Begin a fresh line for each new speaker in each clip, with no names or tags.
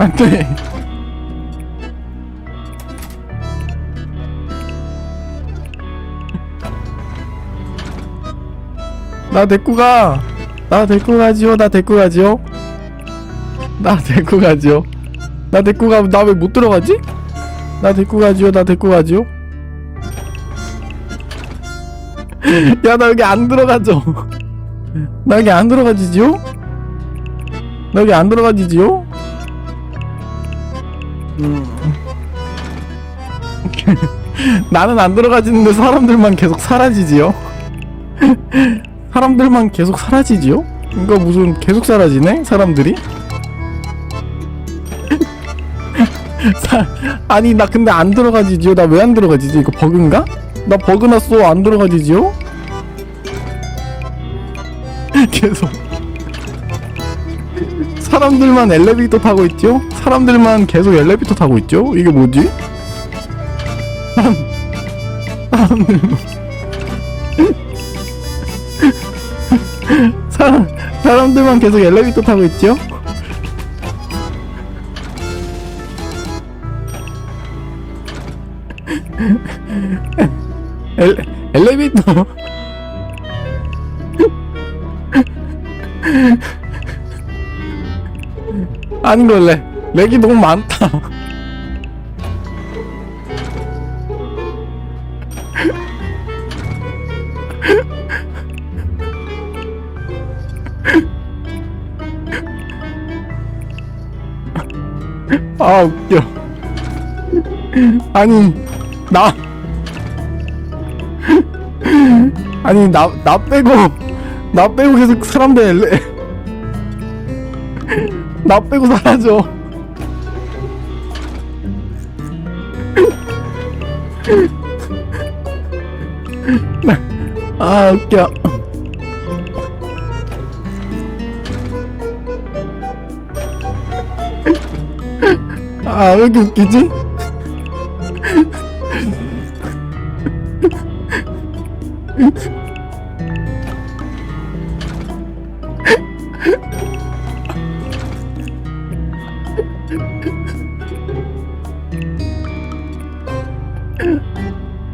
안돼. 나 데리고 가 나 데리고 가지요. 나 데리고 가지요. 나 데리고 가지요. 나 데리고 가면 나 왜 못 들어가지? 나 데리고 가지요. 나 데리고 가지요. 야 나 여기 안 들어가죠. 나 여기 안 들어가지지요? 나 여기 안 들어가지지요? 음. 나는 안 들어가지는데 사람들만 계속 사라지지요? 사람들만 계속 사라지지요? 이거 무슨 계속 사라지네? 사람들이? 사, 아니 나 근데 안 들어가지지요? 나 왜 안 들어가지지? 이거 버그인가? 나 버그 났어 안 들어가지지요? 계속 사람들만 엘리베이터 타고 있죠? 사람들만 계속 엘리베이터 타고 있죠? 이게 뭐지? 사람, 사람들만 사람, 사람들만 계속 엘리베이터 타고 있죠? 엘, 엘리베이터 아닌 걸래. 렉이 너무 많다. 아 웃겨. 아니 나. 아니 나 나 빼고 나 빼고 계속 사람들 나 빼고 사라져 아 웃겨 아 왜 이렇게 웃기지?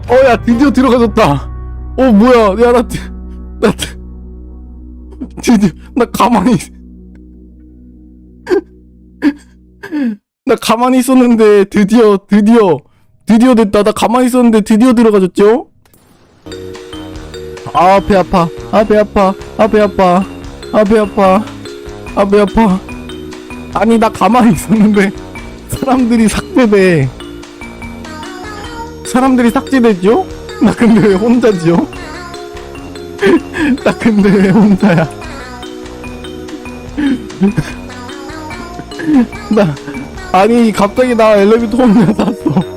어 야 드디어 들어가졌다. 어 뭐야 야 나 나 드디어 나 가만히 있- 나 가만히 있었는데 드디어 드디어 드디어 됐다. 나 가만히 있었는데 드디어 들어가졌죠? 아 배 아파. 아 배 아파. 아 배 아파. 아 배 아파. 아 배 아파. 아니 나 가만히 있었는데 사람들이 삭제돼 사람들이 삭제됐죠? 나 근데 왜 혼자지요? 나 근데 왜 혼자야? 나 아니 갑자기 나 엘리베이터 혼자 탔어.